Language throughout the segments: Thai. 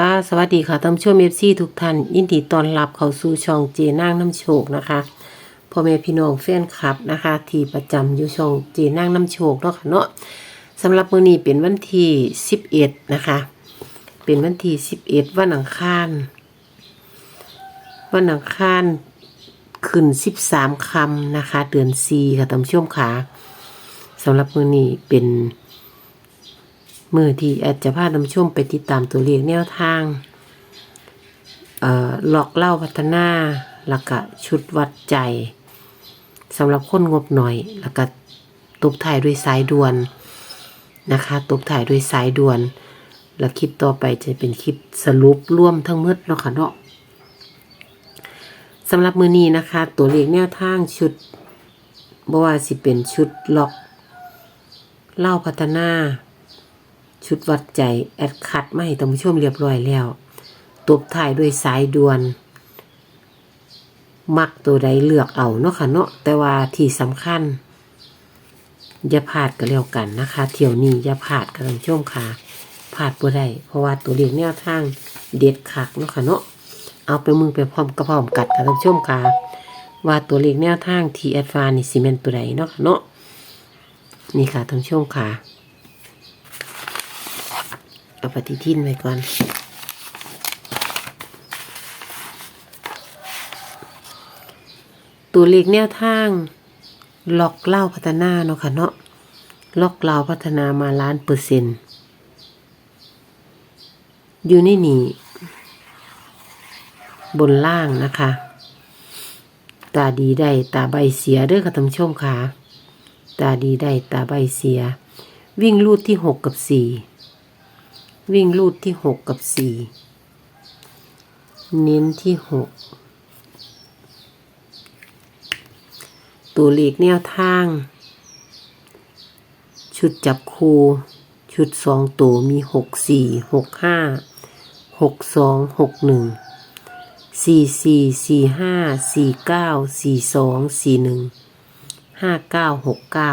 ค่ะ สวัสดีค่ะท่านผู้ชมเอฟซีทุกท่าน ยินดีต้อนรับเข้าสู่ช่องเจนางน้ำโชคนะคะพ่อแม่พี่น้องแฟนคลับนะคะ ที่ประจำอยู่ช่องเจนางน้ำโชคเนาะค่ะเนาะสำหรับมื้อนี้เป็นวันที่11นะคะ เป็นวันที่11วันอังคารวันอังคารขึ้น 13คำนะคะ เดือน4ค่ะท่านผู้ชมค่ะสำหรับมื้อนี้เป็น มือที่แอดจะพาท่านผู้ชมไปติดตามตัวเลขแนวทางหลอกเล่าพัฒนาแล้วก็ชุดวัดใจสำหรับคนงบหน่อย แล้วก็ตบถ่ายด้วยสายด่วนนะคะตบถ่ายด้วยสายด่วน แล้วคลิปต่อไปจะเป็นคลิปสรุปร่วมทั้งหมดเนาะค่ะเนาะสำหรับมือนี้นะคะ ตัวเลขแนวทางชุดบ่ว่าสิเป็นชุดล็อกเล่าพัฒนา ชุดวัดใจ แอดคัดมาให้ท่านผู้ชมเรียบร้อยแล้ว ตบท้ายด้วยสายด่วน มักตัวใดเลือกเอาเนาะค่ะเนาะแต่ว่าที่สำคัญ อย่าพลาดก็แล้วกันนะคะ เที่ยวนี้อย่าพลาดกับท่านผู้ชมค่ะพลาดบ่ได้เพราะว่าตัวเลขแนวทางเด็ดคักเนาะค่ะเนาะเอาไปมือไปพร้อมกระพร้อมกัดกับท่านผู้ชมค่ะว่าตัวเลขแนวทางที่แอดฟานี่สิเมนตัวใดเนาะค่ะเนาะนี่ค่ะท่านผู้ชมค่ะ เอาปฏิทินไว้ก่อนตัวเลขแนวทาง ล็อกเล่าพัฒนาเนาะค่ะเนาะล็อกเล่าพัฒนามาล้านเปอร์เซ็นต์อยู่ในนี้บนล่างนะคะ ตาดีได้ตาใบเสียเด้อค่ะท่านชมค่ะ ตาดีได้ตาใบเสีย วิ่งลูดที่หกกับสี่ วิ่งลูดที่หกกับสี่เน้นที่หกตัวเลขแนวทาง ชุดจับคูชุดสองตัวมีหกสี่หกห้าหกสองหกหนึ่งสี่สี่สี่ห้าสี่เก้าสี่สองสี่หนึ่งห้าเก้าหกเก้า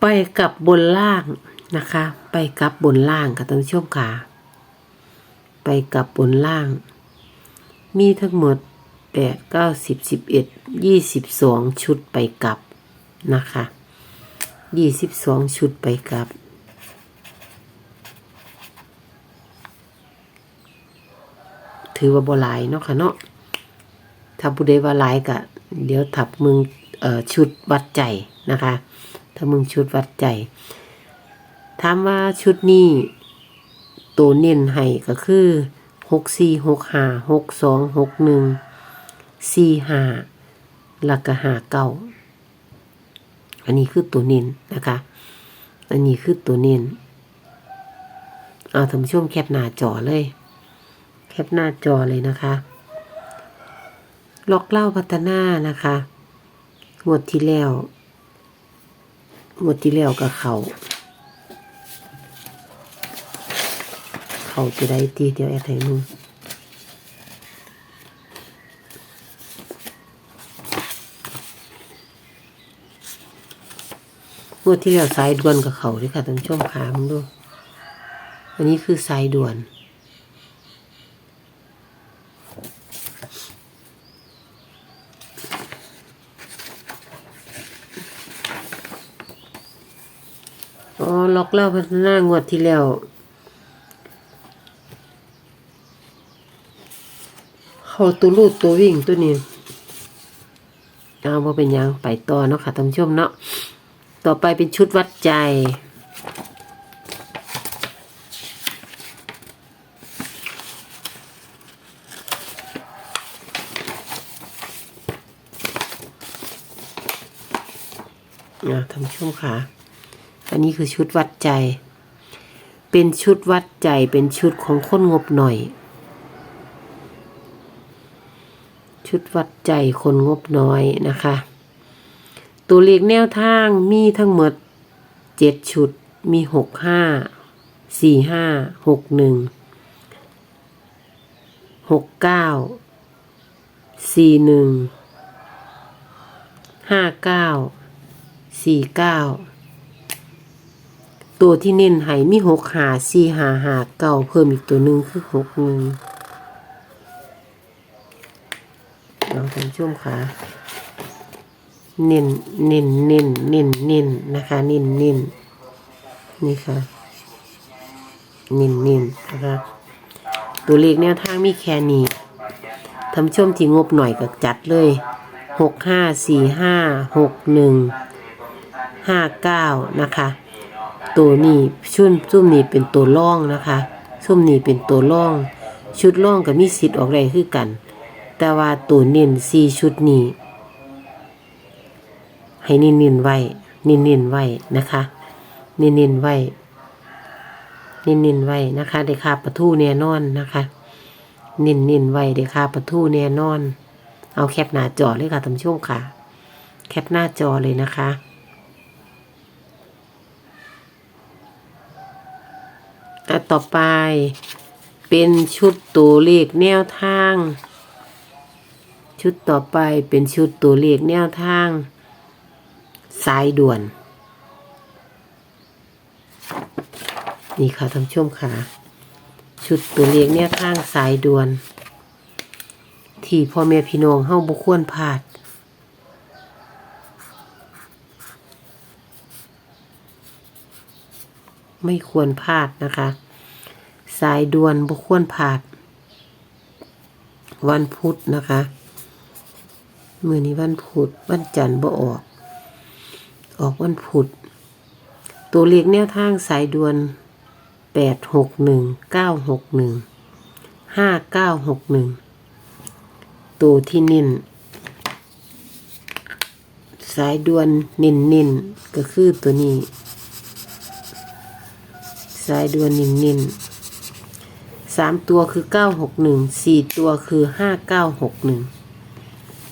ไปกับบนล่าง นะคะ ไปกับบนล่างกับท่านผู้ชมค่ะ ไปกับบนล่าง มีทั้งหมดแปดเก้าสิบสิบเอ็ดยี่สิบสองชุดไปกลับนะคะยี่สิบสองชุดไปกลับ ถือว่าบ่หลายเนาะค่ะเนาะถ้าผู้ใดว่าหลายก็เดี๋ยวถับมึงชุดวัดใจนะคะ ถ้ามึงชุดวัดใจ ถามว่าชุดนี้ ตัวเน้นให้ก็คือหกสี่หกห้าหกสองหกหนึ่งสี่ห้าแล้วก็ห้าเก้าอันนี้คือตัวเน้นนะคะ อันนี้คือตัวเน้นเอาท่านผู้ชมแคปหน้าจอเลย แคปหน้าจอเลยนะคะ ล็อกเล่าพัฒนานะคะงวดที่แล้วงวดที่แล้วกับเขา เขาจะได้ตีเดียวแอดให้มึงงวดที่แล้วสายด่วนกับเขาด้วยค่ะท่านชมขามึงดู อันนี้คือสายด่วน อ๋อ ล็อกเล่าพัฒนางวดที่แล้ว เขาตัวรูดตัววิ่งตัวนี้เอาว่าเป็นยังไปต่อเนาะค่ะท่านผู้ชมเนาะต่อไปเป็นชุดวัดใจอะท่านผู้ชมค่ะ อันนี้คือชุดวัดใจ เป็นชุดวัดใจเป็นชุดของคนงบหน่อย ชุดวัดใจคนงบน้อยนะคะ ตัวเลขแนวทางมีทั้งหมด 7 ชุดมี 6 5 4 5 6 1 6 9 4 1 5 9 4 9 ตัวที่เน้นให้มี 6 หา 4 หา หา เก่าเพิ่มอีกตัวหนึ่งคือ 6 1 นึ่งลองท่านผู้ชมค่ะน้นน้นน้นน้นน้นนะคะน้นน้นนี่ค่ะน้นน้นนะคะตัวเลขแนวทางมีแค่นี้ทำชมที่งบหน่อยก็จัดเลยหกห้าสี่ห้าหกหนึ่งห้าเก้านะคะ ตัวนี้ชุดซุ่มนี้เป็นตัวล่องนะคะซุ่มนี้เป็นตัวล่อง ชุดล่องกับมีสิทธิ์ออกได้คือกัน แต่ว่าตัวเน้นสี่ชุดนี้ ให้เน้นๆไว้เน้นๆไว้นะคะเน้นๆไว้เน้นๆไว้นะคะได้ค่าประทูแน่นอนนะคะเน้นๆไว้ได้ค่าประทูแน่นอน เอาแคปหน้าจอเลยค่ะท่านผู้ชมค่ะ แคปหน้าจอเลยนะคะอะต่อไปเป็นชุดตัวเลขแนวทาง ชุดต่อไปเป็นชุดตัวเลขแนวทาง สายด่วน นี่ค่ะท่านชมค่ะ ชุดตัวเลขเนี่ยทางสายด่วน ที่พ่อแม่พี่น้องเฮาบ่ควรพลาดไม่ควรพลาดนะคะ สายด่วนบ่ควรพลาด วันพุธนะคะ มือนี้วันพุธวันจันทร์บ่ออก ออกวันพุธตัวเลขแนวทางสายด่วนแปดหกหนึ่งเก้าหกหนึ่งห้าเก้าหกหนึ่งตัวที่นิ่นสายด่วนนิ่นนิ่นก็คือตัวนี้ สายด่วนนิ่นนิ่นสามตัวคือเก้าหกหนึ่งสี่ตัวคือห้าเก้าหกหนึ่ง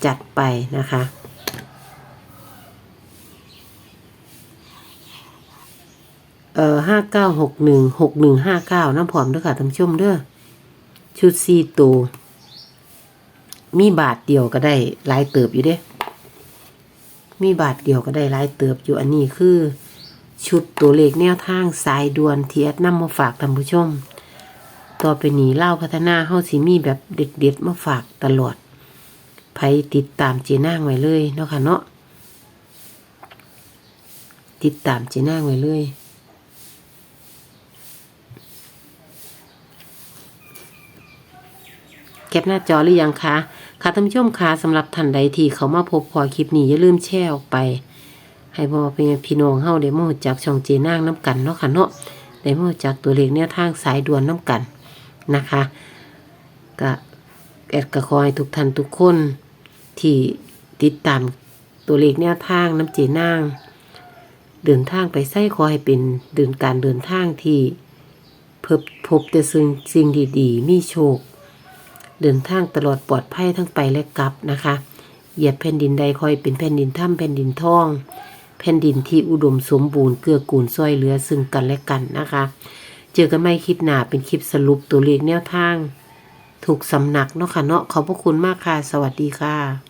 จัดไปนะคะ เอ่อห้าเก้าหกหนึ่งหกหนึ่งห้าเก้าน้ำผอมด้วยค่ะท่านผู้ชมเด้อชุดซีตัวมีบาทเดียวก็ได้ลายเติบอยู่เด้ มีบาทเดียวก็ได้ลายเติบอยู่อันนี้คือ ชุดตัวเลขแนวทางสายด่วนเที่แอดนำมาฝากท่านผู้ชม ต่อไปนี้เล่าพัฒนาเฮาสิมีแบบเด็ดๆมาฝากตลอด ผติดตามเจนางไว้เลยเนาะค่ะเนาะติดตามเจนางไว้เลยแคปหน้าจอหรือยังคะ ค่ะท่านผู้ชมคะสำหรับท่านใดที่เขามาพบพอคลิปนี้อย่าลืมแชร์ออกไป ให้พ่อเป็นพี่น้องเฮาได้มารู้จักช่องเจนางน้ำกันเนาะค่ะเนาะได้มารู้จักตัวเลขแนวทางสายด่วนน้ำกันนะคะก็แอดก็ขอให้ทุกท่านทุกคน ที่ติดตามตัวเลขแนวทางน้ำเจนาง เดินทางไปไส้ขอให้เป็นเดินการเดินทางที่พบพบแต่สิ่งสิ่งดีๆ มีโชค เดินทางตลอดปลอดภัยทั้งไปและกลับนะคะเหยียบแผ่นดินใดคอยเป็นแผ่นดินถ้ำแผ่นดินทอง แผ่นดินที่อุดมสมบูรณ์เกื้อกูลซ้อยเหลือซึ่งกันและกันนะคะ เจอกันไม่คลิปหนาเป็นคลิปสรุปตัวเลขแนวทาง ถูกสำนักเนาะค่ะเนาะขอบพระคุณมากค่ะ สวัสดีค่ะ